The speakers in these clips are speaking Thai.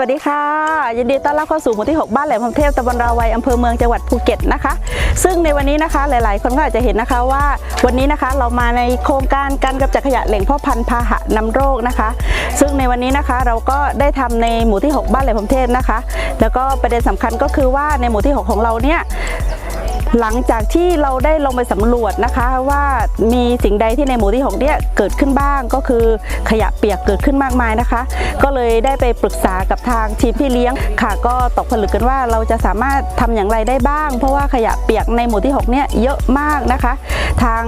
วัสดีค่ะ ยินดีต้อนรับเข้าสู่หมู่ที่ 6 บ้านแหลมพมเทพตำบลราวัยอำเภอเมืองจังหวัดภูเก็ตนะคะ ซึ่งในวันนี้นะคะหลาย ๆ คนก็อาจจะเห็นนะคะว่า วันนี้นะคะเรามาในโครงการการกำจัดขยะแหล่งพ่อพันธุ์พาหะนำโรคนะคะ ซึ่งในวันนี้นะคะเราก็ได้ทำในหมู่ที่ 6 บ้านแหลมพมเทพนะคะ แล้วก็ประเด็นสำคัญก็คือว่าในหมู่ที่ 6 ของเราเนี่ย หลังจากที่เราได้ลงไปสำรวจนะคะว่ามีสิ่งใดที่ในหมู่ที่6เนี่ยเกิดขึ้นบ้างก็คือขยะเปียกเกิดขึ้นมากมายนะคะ ก็เลยได้ไปปรึกษากับทางทีมพี่เลี้ยงค่ะ ก็ตกผลึกกันว่าเราจะสามารถทำอย่างไรได้บ้าง เพราะว่าขยะเปียกในหมู่ที่6เนี่ยเยอะมากนะคะ ทาง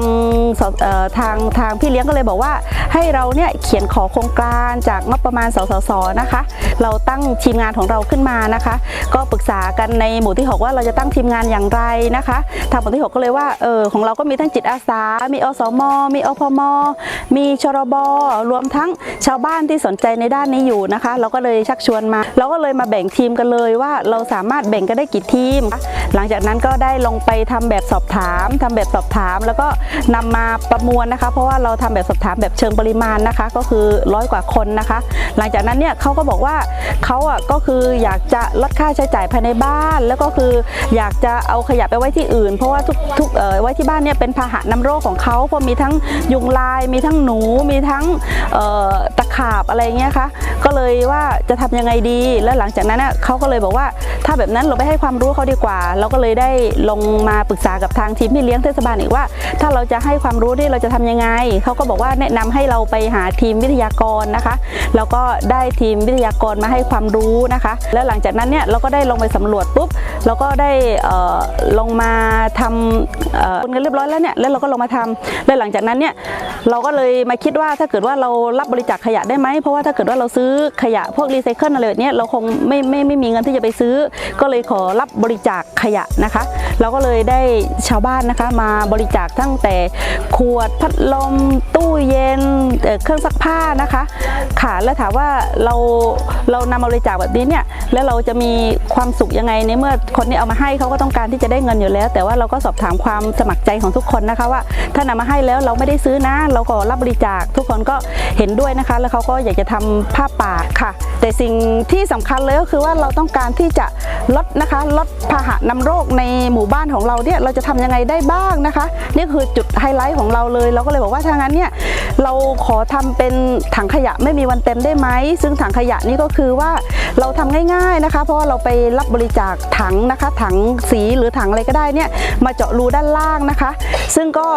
ทางทางพี่เลี้ยงก็เลยบอกว่า ให้เราเนี่ยเขียนขอโครงการจากงบประมาณสสสนะคะ เราตั้งทีมงานของเราขึ้นมานะคะ ก็ปรึกษากันในหมู่ที่ 6 ว่าเราจะตั้งทีมงานอย่างไรนะคะ ทางหมู่ที่ 6 ก็เลยว่าเออของเราก็มีทั้งจิตอาสา มีอสม มีอพม มีชรบรวมทั้งชาวบ้านที่สนใจในด้านนี้อยู่นะคะ เราก็เลยชักชวนมา เราก็เลยมาแบ่งทีมกันเลยว่าเราสามารถแบ่งกันได้กี่ทีม หลังจากนั้นก็ได้ลงไปทำแบบสอบถามทำแบบสอบถาม แล้วก็นำมาประมวลนะคะ เพราะว่าเราทำแบบสอบถามแบบเชิงริมาณนะคะก็คือร้อยกว่าคนนะคะ หลังจากนั้นเนี่ยเขาก็บอกว่าเขาอะก็คืออยากจะลดค่าใช้จ่ายภายในบ้าน แล้วก็คืออยากจะเอาขยะไปไว้ที่อื่น เพราะว่าทุกทุกเอ่อไว้ที่บ้านเนี่ยเป็นพาหะนำโรคของเขาเพราะมีทั้งยุงลาย มีทั้งหนูมีทั้งเอ่อตะขาบอะไรเงี้ยคะก็เลยว่าจะทำยังไงดี แล้วหลังจากนั้นน่ะเขาก็เลยบอกว่า ถ้าแบบนั้นเราไปให้ความรู้เขาดีกว่า เราก็เลยได้ลงมาปรึกษากับทางทีมพี่เลี้ยงเทศบาลอีกว่า ถ้าเราจะให้ความรู้นี่เราจะทำยังไงเขาก็บอกว่าแนะนำให้เราไปหาทีมวิทยากรนะคะ แล้วก็ได้ทีมวิทยากรมาให้ความรู้นะคะ แล้วหลังจากนั้นเนี่ยเราก็ได้ลงไปสำรวจปุ๊บเราก็ได้เออลงมาทำคนกันเรียบร้อยแล้วเนี่ยแล้วเราก็ลงมาทำแล้วหลังจากนั้นเนี่ยเราก็เลยมาคิดว่าถ้าเกิดว่าเรารับบริจาคขยะได้ไหมเพราะว่าถ้าเกิดว่าเราซื้อขยะพวกรีไซเคิลอะไรแบบเนี้ยเราคงไม่ไม่ไม่มีเงินที่จะไปซื้อ ก็เลยขอรับบริจาคขยะนะคะ เราก็เลยได้ชาวบ้านนะคะ มาบริจาคตั้งแต่ขวดพัดลมตู้เย็นเเครื่องซักผ้านะคะค่ะแล้วถามว่าเราเรานำมาบริจาคแบบนี้เนี่ยแล้วเราจะมีความสุขยังไงในเมื่อคนที่เอามาให้เขาก็ต้องการที่จะได้เงินอยู่แล้ว แต่ว่าเราก็สอบถามความสมัครใจของทุกคนนะคะว่าถ้านำมาให้แล้วเราไม่ได้ซื้อนะ เราก็รับบริจาคทุกคนก็เห็นด้วยนะคะแล้วเขาก็อยากจะทำผ้าป่าค่ะ แต่สิ่งที่สำคัญเลยก็คือว่าเราต้องการที่จะลดนะคะลดพาหะนำโรคในหมู่บ้านของเราเนี่ยเราจะทำยังไงได้บ้างนะคะ นี่คือจุดไฮไลท์ของเราเลย เราก็เลยบอกว่าถ้างั้นเนี่ยเราขอทำเป็นถังขยะไม่มีวันเต็มได้ไหมซึ่งถังขยะนี่ก็คือว่าเราทำง่ายๆนะคะ เพราะว่าเราไปรับบริจาคถังนะคะ ถังสีหรือถังอะไรก็ได้เนี่ยมาเจาะรูด้านล่างนะคะ ซึ่งก็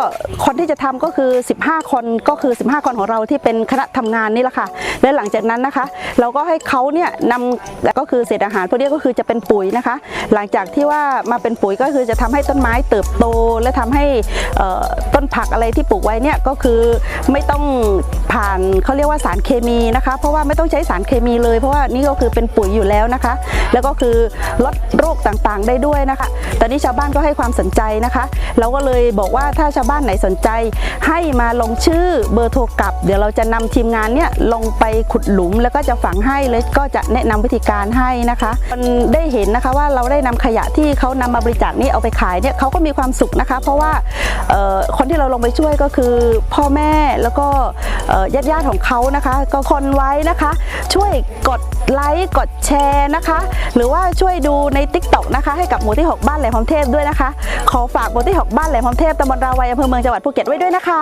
คนที่จะทำก็คือ 15 คนก็คือ 15 คนของเราที่เป็นคณะทำงานนี่แหละค่ะ และหลังจากนั้นนะคะ เราก็ให้เขาเนี่ยนำก็คือเศษอาหารพวกนี้ก็คือจะเป็นปุ๋ยนะคะ หลังจากที่ว่ามาเป็นปุ๋ยก็คือจะทำให้ต้นไม้เติบโต และทำให้ต้นผักอะไรที่ปลูกไว้เนี่ยก็คือไม่ต้องผ่านเขาเรียกว่าสารเคมีนะคะ เพราะว่าไม่ต้องใช้สารเคมีเลย เพราะว่านี่ก็คือเป็นปุ๋ยอยู่แล้วนะคะ แล้วก็คือลดโรคต่างๆได้ด้วยนะคะ ตอนนี้ชาวบ้านก็ให้ความสนใจนะคะ เราก็เลยบอกว่าถ้าชาวบ้านไหนสนใจ ให้มาลงชื่อเบอร์โทรกลับ เดี๋ยวเราจะนำทีมงานเนี่ยลงไปขุดหลุมแล้วก็จะฝังให้แล้วก็จะแนะนำวิธีการให้นะคะมันได้เห็นนะคะว่าเราได้นำขยะที่เขานำมาบริจาคนี่เอาไปขายเนี่ยเขาก็มีความสุขนะคะ เพราะว่าคนที่เราลงไปช่วยก็คือพ่อแม่แล้วก็ญาติญาติของเขานะคะ ก็คนไว้นะคะ ช่วยกดไลค์กดแชร์นะคะ หรือว่าช่วยดูใน t ิ k t o k นะคะ ให้กับหมู่ที่ 6 บ้านแหลมพรมเทพด้วยนะคะ ขอฝากหมู่ที่ 6 บ้านแหลมพรมเทพตำบลราวัยอำเภอเมืองจังหวัดภูเก็ตไว้ด้วยนะคะ